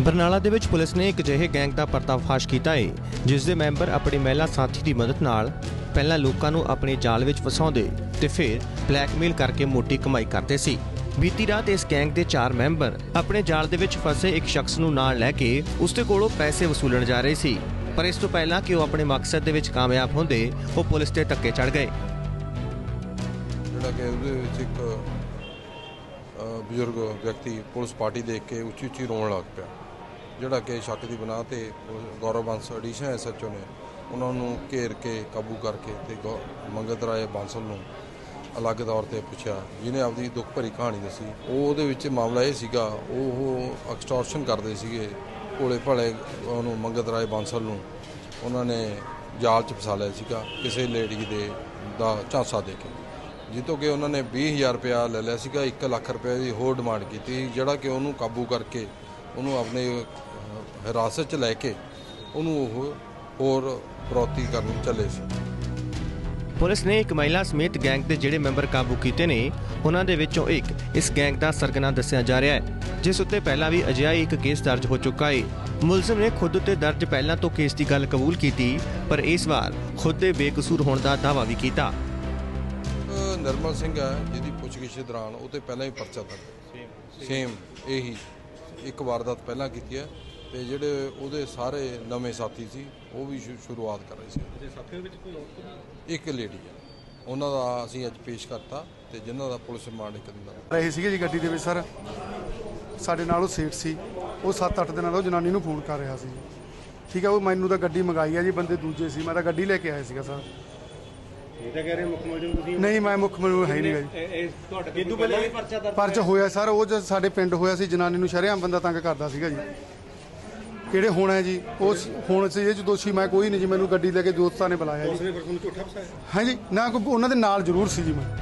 ਬਰਨਾਲਾ ਦੇ ਵਿੱਚ ਪੁਲਿਸ ਨੇ ਇੱਕ ਅਜਿਹੇ ਗੈਂਗ ਦਾ ਪਰਦਾਫਾਸ਼ ਕੀਤਾ ਹੈ ਜਿਸ ਦੇ ਮੈਂਬਰ ਆਪਣੀ ਮਹਿਲਾ ਸਾਥੀ ਦੀ ਮਦਦ ਨਾਲ ਪਹਿਲਾਂ ਲੋਕਾਂ ਨੂੰ ਆਪਣੇ ਜਾਲ ਵਿੱਚ ਫਸਾਉਂਦੇ ਤੇ ਫਿਰ ਬਲੈਕਮੇਲ ਕਰਕੇ ਮੋਟੀ ਕਮਾਈ ਕਰਦੇ ਸੀ। ਬੀਤੀ ਰਾਤ ਇਸ ਗੈਂਗ ਦੇ ਚਾਰ ਮੈਂਬਰ ਆਪਣੇ ਜਾਲ ਦੇ ਵਿੱਚ ਫਸੇ ਇੱਕ ਸ਼ਖਸ ਨੂੰ ਨਾਲ ਲੈ ਕੇ ਉਸ ਦੇ ਕੋਲੋਂ ਪੈਸੇ ਵਸੂਲਣ ਜਾ ਰਹੇ ਸੀ, ਪਰ ਇਸ ਤੋਂ ਪਹਿਲਾਂ ਕਿ ਉਹ ਆਪਣੇ ਮਕਸਦ ਦੇ ਵਿੱਚ ਕਾਮਯਾਬ ਹੁੰਦੇ, ਉਹ ਪੁਲਿਸ ਤੇ ਧੱਕੇ ਚੜ ਗਏ। ਜਿਹੜਾ ਕਿ ਉਹਦੇ ਵਿੱਚ ਇੱਕ ਬਜ਼ੁਰਗ ਵਿਅਕਤੀ ਪੁਲਿਸ ਪਾਰਟੀ ਦੇਖ ਕੇ ਉੱਚੀ ਉੱਚੀ ਰੋਣ ਲੱਗ ਪਿਆ। ਜਿਹੜਾ ਕਿ ਸ਼ੱਕ ਦੀ ਬਣਾ ਤੇ ਉਹ ਗੌਰਵ ਬੰਸ ਐਡੀਸ਼ਨ ਐਸਐਚਓ ਨੇ, ਉਹਨਾਂ ਨੂੰ ਘੇਰ ਕੇ ਕਾਬੂ ਕਰਕੇ ਤੇ ਗੌ- ਮੰਗਤ ਰਾਏ ਬਾਂਸਲ ਨੂੰ ਅਲੱਗ ਤੌਰ ਤੇ ਪੁੱਛਿਆ, ਜਿਹਨੇ ਆਪਦੀ ਦੁੱਖ ਭਰੀ ਕਹਾਣੀ ਦੱਸੀ। ਉਹ ਉਹਦੇ ਵਿੱਚ ਮਾਮਲਾ ਇਹ ਸੀਗਾ, ਉਹ ਐਕਸਟੋਰਸ਼ਨ ਕਰਦੇ ਸੀਗੇ, ਭੋਲੇ ਭਾਲੇ ਉਹਨੂੰ ਮੰਗਤ ਰਾਏ ਬਾਂਸਲ ਨੂੰ। ਉਹਨਾਂ ਨੇ ਜਾਲ 'ਚ ਫਸਾ ਲਿਆ ਸੀਗਾ, ਕਿਸੇ ਲੇਡੀ ਦੇ ਦਾ ਝਾਂਸਾ ਦੇ ਕੇ। ਜਿੱਤੋਂ ਕਿ ਉਹਨਾਂ ਨੇ 20000 ਰੁਪਇਆ ਲੈ ਲਿਆ ਸੀਗਾ 1 ਲੱਖ ਰੁਪਏ ਦੀ ਹੋਰ ਡਿਮਾਂਡ ਕੀਤੀ, ਜਿਹੜਾ ਕਿ ਉਹਨੂੰ ਕਾਬੂ ਕਰਕੇ ਉਹਨੂੰ ਆਪਣੇ ਹਿਰਾਸਤ 'ਚ ਲੈ ਕੇ ਉਹਨੂੰ ਉਹ ਹੋਰ ਪ੍ਰੋਤੀ ਕਰਨ ਚੱਲੇ ਸੀ। ਪੁਲਿਸ ਨੇ ਇੱਕ ਮਹਿਲਾ ਸਮੇਤ ਗੈਂਗ ਦੇ ਜਿਹੜੇ ਮੈਂਬਰ ਕਾਬੂ ਕੀਤੇ ਨੇ ਉਹਨਾਂ ਦੇ ਵਿੱਚੋਂ ਇੱਕ ਇਸ ਗੈਂਗ ਦਾ ਸਰਗਨਾ ਦੱਸਿਆ ਜਾ ਰਿਹਾ ਹੈ ਜਿਸ ਉੱਤੇ ਪਹਿਲਾਂ ਵੀ ਅਜਿਹਾ ਇੱਕ ਕੇਸ ਦਰਜ ਹੋ ਚੁੱਕਾ ਹੈ। ਮੁਲਜ਼ਮ ਨੇ ਖੁਦ ਉੱਤੇ ਦਰਜ ਪਹਿਲਾਂ ਤੋਂ ਕੇਸ ਦੀ ਗੱਲ ਕਬੂਲ ਕੀਤੀ ਪਰ ਇਸ ਵਾਰ ਖੁਦ ਦੇ ਬੇਕਸੂਰ ਹੋਣ ਦਾ ਦਾਅਵਾ ਵੀ ਕੀਤਾ। ਨਿਰਮਲ ਸਿੰਘ ਹੈ ਜਿਹਦੀ ਪੁੱਛਗਿੱਛ ਦੌਰਾਨ ਉਹ ਤੇ ਪਹਿਲਾਂ ਹੀ ਪਰਚਾ ਦਰਜ ਸੇਮ ਇਹੀ। ਇੱਕ ਵਾਰਦਾਤ ਪਹਿਲਾਂ ਕੀਤੀ ਹੈ ਤੇ ਜਿਹੜੇ ਉਹਦੇ ਸਾਰੇ ਨਵੇਂ ਸਾਥੀ ਸੀ ਉਹ ਵੀ ਸ਼ੁ- ਸ਼ੁਰੂਆਤ ਕਰ ਰਹੇ ਸੀ। ਤੇ ਸਾਥੀਆਂ ਵਿੱਚ ਕੋਈ ਔਰਤ ਇੱਕ ਲੇਡੀ ਹੈ ਉਹਨਾਂ ਦਾ ਅਸੀਂ ਅੱਜ ਪੇਸ਼ ਕਰਤਾ ਤੇ ਜਿਨ੍ਹਾਂ ਦਾ ਪੁਲਿਸ ਰਿਮਾਂਡ ਇੱਕ ਦਿਨ ਦਾ। ਰਹੇ ਸੀਗੇ ਜੀ ਗੱਡੀ ਦੇ ਵਿੱਚ ਸਰ। ਸਾਡੇ ਨਾਲ ਉਹ ਸੀਟ ਸੀ। ਉਹ 7-8 ਦਿਨਾਂ ਤੋਂ ਜਨਾਨੀ ਨੂੰ ਫੋਨ ਕਰ ਰਿਹਾ ਸੀ। ਠੀਕ ਹੈ ਉਹ ਮੈਨੂੰ ਤਾਂ ਗੱਡੀ ਮੰਗਾਈ ਹੈ ਜੀ ਬੰਦੇ ਦੂਜੇ ਸੀ। ਮੈਂ ਤਾਂ ਗੱਡੀ ਲੈ ਕੇ ਆਇਆ ਸੀਗਾ ਸਰ। ਇਹ ਤਾਂ ਕਹਿ ਰਹੇ ਮੁੱਖ ਮੁਲਜ਼ਮ ਤੁਸੀਂ। ਨਹੀਂ ਮੈਂ ਮੁੱਖ ਮੈਨੂੰ ਹੈ ਹੀ ਨਹੀਂਗਾ ਜੀ। ਇਹ- ਇਹ ਤੁਹਾਡੇ ਤੇ ਤੋਂ ਪਹਿਲਾਂ ਵੀ ਪਰਚਾ ਦਰਜ ਪਰਚ ਹੋਇਆ? ਸਰ ਉਹ ਜਦ ਸਾਡੇ ਪਿੰਡ ਹੋਇਆ ਸੀ ਜਨਾਨੀ ਨੂੰ ਸ਼ਰੇਆਮ ਬੰਦਾ ਤੰਗ ਕਰਦਾ ਸੀਗਾ ਜੀ। ਕਿਹੜੇ ਹੋਣਾ ਹੈ ਜੀ? ਉਹ ਸ- ਹੁਣ ਸੀ ਇਹ ਚ ਦੋਸ਼ੀ ਮੈਂ ਕੋਈ ਨਹੀਂ ਜੀ ਮੈਨੂੰ ਗੱਡੀ ਲੈ ਕੇ ਦੋਸਤਾਂ ਨੇ ਬੁਲਾਇਆ ਜੀ। ਉਸਨੇ ਫਿਰ ਤੁਹਾਨੂੰ ਝੂਠਾ ਫਸਾਇਆ? ਹਾਂਜੀ ਨਾ ਕੋਈ ਉਹਨਾਂ ਦੇ ਨਾਲ ਜ਼ਰੂਰ ਸੀ ਜੀ ਮੈਂ।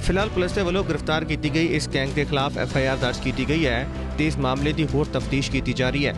ਫਿਲਹਾਲ ਪੁਲਿਸ ਦੇ ਵੱਲੋਂ ਗ੍ਰਿਫਤਾਰ ਕੀਤੀ ਗਈ ਇਸ ਗੈਂਗ ਦੇ ਖਿਲਾਫ ਐਫ ਆਈ ਆਰ ਦਰਜ ਕੀਤੀ ਗਈ ਹੈ ਤੇ ਇਸ ਮਾਮਲੇ ਦੀ ਹੋਰ ਤਫਤੀਸ਼ ਕੀਤੀ ਜਾ ਰਹੀ ਹੈ।